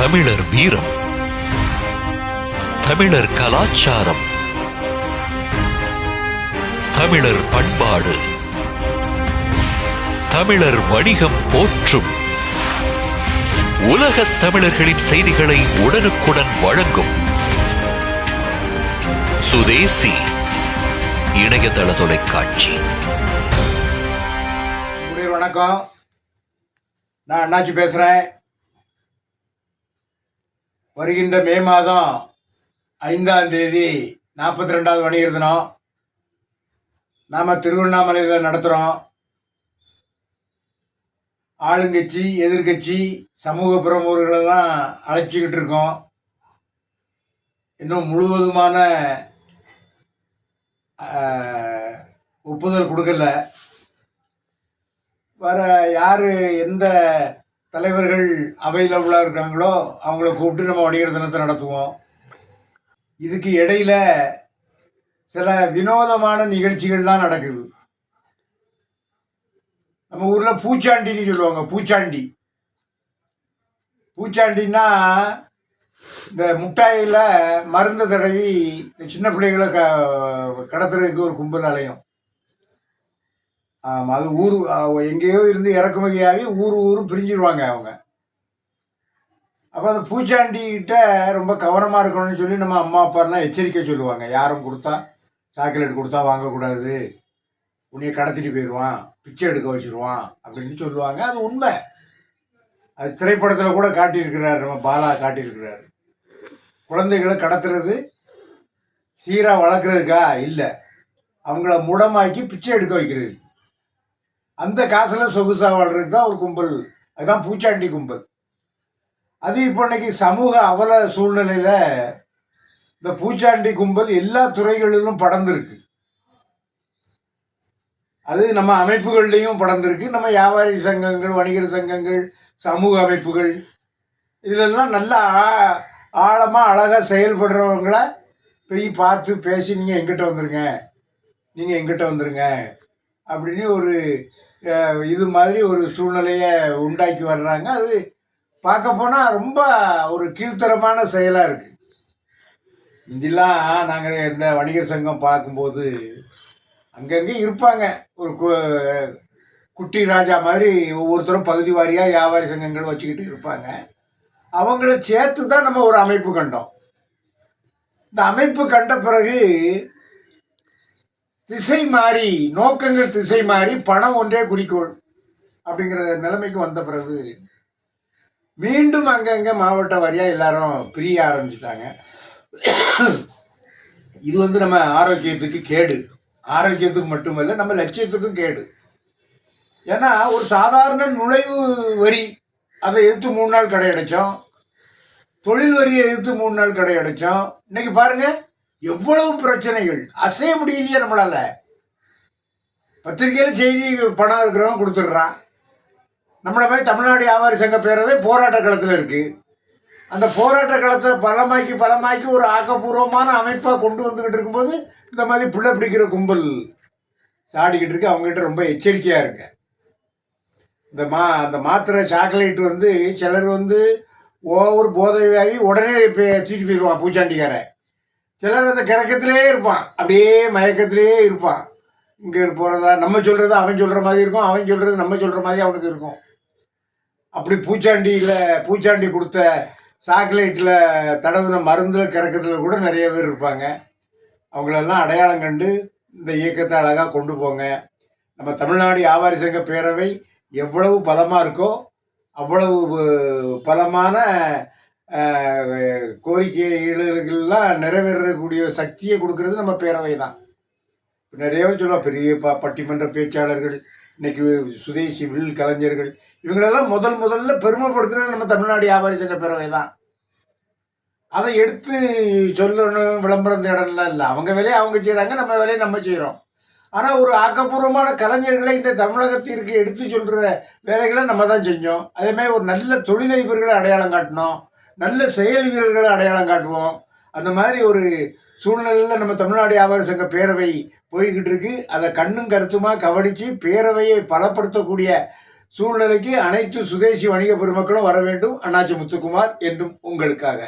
தமிழர் வீரம் தமிழர் கலாச்சாரம் தமிழர் பண்பாடு தமிழர் வணிகம் போற்றும். உலகத் தமிழர்களின் செய்திகளை உடனுக்குடன் வழங்கும் சுதேசி இணையதள தொலைக்காட்சி. வணக்கம். நான் அண்ணாச்சி பேசுகிறேன் வருகின்ற மே மாதம் ஐந்தாம் தேதி நாற்பத்தி ரெண்டாவது வணிகர் தினம். நாம் திருவண்ணாமலையில் நடத்துகிறோம் ஆளுங்கட்சி எதிர்க்கட்சி சமூக பிரமுகர்களெல்லாம் அழைச்சிக்கிட்டு இருக்கோம். இன்னும் முழுவதுமான ஒப்புதல் கொடுக்கல. வர யார் எந்த தலைவர்கள் அவைலபிளாக இருக்காங்களோ அவங்கள கூப்பிட்டு நம்ம வணிகர் தினத்தை நடத்துவோம். இதுக்கு இடையில சில வினோதமான நிகழ்ச்சிகள்லாம் நடக்குது. நம்ம ஊரில் பூச்சாண்டின்னு சொல்லுவாங்க பூச்சாண்டி. பூச்சாண்டின்னா இந்த முட்டாயில் மருந்து தடவி இந்த சின்ன பிள்ளைகளை க கடத்துறதுக்கு ஒரு கும்பல் அலையும். அது ஊர் எங்கேயோ இருந்து இறக்குமதியாகி ஊர் ஊர் பிரிஞ்சிருவாங்க அவங்க. அப்போ அந்த பூச்சாண்டி கிட்ட ரொம்ப கவனமாக இருக்கணும்னு சொல்லி நம்ம அம்மா அப்பாலாம் எச்சரிக்கை சொல்லுவாங்க. யாரும் கொடுத்தா சாக்லேட் கொடுத்தா வாங்கக்கூடாது. உன்னைய கடத்திட்டு போயிடுவான் பிச்சை எடுக்க வச்சிருவான் அப்படின்னு சொல்லுவாங்க. அது உண்மை. அது திரைப்படத்தில் கூட காட்டியிருக்கிறார் நம்ம பாலா காட்டியிருக்கிறார். குழந்தைகளை கடத்துறது சீராக வளர்க்குறதுக்கா? இல்லை. அவங்கள முடமாக்கி பிச்சை எடுக்க வைக்கிறது. அந்த காசில் சொகுசாக வாழ்றது தான் ஒரு கும்பல். அதுதான் பூச்சாண்டி கும்பல். அது இப்போ இன்னைக்கு சமூக அவல சூழ்நிலையில் இந்த பூச்சாண்டி கும்பல் எல்லா துறைகளிலும் படர்ந்திருக்கு. அது நம்ம அமைப்புகள்லையும் படர்ந்திருக்கு. நம்ம வியாபாரி சங்கங்கள் வணிகர் சங்கங்கள் சமூக அமைப்புகள் இதிலெல்லாம் நல்லா ஆ- அழகாக அழகா செயல்படுறவங்கள போய் பார்த்து பேசி நீங்கள் எங்கிட்ட வந்துருங்க. நீங்கள் எங்கிட்ட வந்துருங்க. அப்படின்னு ஒரு இது மாதிரி ஒரு சூழ்நிலையை உண்டாக்கி வர்றாங்க. அது பார்க்க போனால் ரொம்ப ஒரு கீழ்த்தரமான செயலாக இருக்குது இதெல்லாம் நாங்கள் இந்த வணிகர் சங்கம் பார்க்கும்போது அங்கங்கே இருப்பாங்க. ஒரு கு- குட்டி ராஜா மாதிரி ஒவ்வொருத்தரும் பகுதி வாரியாக வியாபாரி சங்கங்கள் வச்சுக்கிட்டு இருப்பாங்க. அவங்கள சேர்த்து தான் நம்ம ஒரு அமைப்பு கண்டோம். இந்த அமைப்பு கண்ட பிறகு திசை மாறி நோக்கங்கள் திசை மாறி பணம் ஒன்றே குறிக்கோள் அப்படிங்கிற நிலைமைக்கு வந்த பிறகு மீண்டும் அங்கங்கே மாவட்ட வாரியாக எல்லாரும் பிரிய ஆரம்பிச்சிட்டாங்க. இது வந்து நம்ம ஆரோக்கியத்துக்கு கேடு. ஆரோக்கியத்துக்கு மட்டுமல்ல நம்ம லட்சியத்துக்கும் கேடு. ஏன்னா ஒரு சாதாரண நுழைவு வரி அதை எதிர்த்து மூணு நாள் கடை அடைச்சோம். தொழில் வரியை எதிர்த்து மூணு நாள் கடை அடைச்சோம். இன்னைக்கு பாருங்கள் எவ்வளவு பிரச்சனைகள்? அசைய முடியலையே நம்மளால. பத்திரிகையில செய்தி பணம் இருக்கிறவங்க கொடுத்துடுறான். நம்மளை மாதிரி தமிழ்நாடு வியாபாரி சங்க பேரவை போராட்ட களத்தில் இருக்கு. அந்த போராட்ட களத்தை பலமாக்கி பலமாக்கி ஒரு ஆக்கப்பூர்வமான அமைப்பாக கொண்டு வந்துகிட்டு இருக்கும்போது இந்த மாதிரி பிள்ளை பிடிக்கிற கும்பல் சாடிக்கிட்டு இருக்கு. அவங்ககிட்ட ரொம்ப எச்சரிக்கையா இருங்க. இந்த மா அந்த மாத்திரை சாக்லேட் வந்து சிலர் வந்து ஓவர் போதையாகி உடனே இப்போ தூக்கி போயிடுவான் பூச்சாண்டிக்காரன். சிலர் அந்த கிறக்கத்திலே இருப்பான். அப்படியே மயக்கத்திலே இருப்பான். இங்கே போகிறதா நம்ம சொல்கிறது அவன் சொல்கிற மாதிரி இருக்கும் அவன் சொல்கிறது நம்ம சொல்கிற மாதிரி அவனுக்கு இருக்கும். அப்படி பூச்சாண்டியில் பூச்சாண்டி கொடுத்த சாக்லேட்டில் தடவின மருந்தில் கிறக்கத்தில் கூட நிறைய பேர் இருப்பாங்க. அவங்களெல்லாம் அடையாளம் கண்டு இந்த இயக்கத்தை அழகாக கொண்டு போங்க. நம்ம தமிழ்நாடு வியாபாரி சங்க பேரவை எவ்வளவு பலமாக இருக்கோ அவ்வளவு பலமான அஹ், நிறைவேறக்கூடிய சக்தியை கொடுக்கறது நம்ம பேரவை தான் நிறைய சொல்லலாம் பெரிய ப பட்டிமன்ற பேச்சாளர்கள் இன்னைக்கு சுதேசி வில் கலைஞர்கள் இவங்களெல்லாம் முதல் முதல்ல பெருமைப்படுத்துறது நம்ம தமிழ்நாடு வியாபாரி சங்க பேரவை தான் அதை எடுத்து சொல்லணும் விளம்பரம் தேடலாம் இல்லை. அவங்க வேலையை அவங்க செய்கிறாங்க நம்ம வேலையை நம்ம செய்கிறோம் ஆனால் ஒரு ஆக்கப்பூர்வமான கலைஞர்களை இந்த தமிழகத்திற்கு எடுத்து சொல்கிற வேலைகளை நம்ம தான் செஞ்சோம். அதேமாதிரி ஒரு நல்ல தொழிலதிபர்களை அடையாளம் காட்டினோம். நல்ல செயல் வீரர்களை அடையாளம் காட்டுவோம். அந்த மாதிரி ஒரு சூழ்நிலையில் நம்ம தமிழ்நாடு வியாபார சங்க பேரவை போய்கிட்டு இருக்கு. அதை கண்ணும் கருத்துமா கவனித்து பேரவையை பலப்படுத்தக்கூடிய சூழ்நிலைக்கு அனைத்து சுதேசி வணிக பெருமக்களும் வர வேண்டும். அண்ணாச்சி முத்துக்குமார் என்றும் உங்களுக்காக.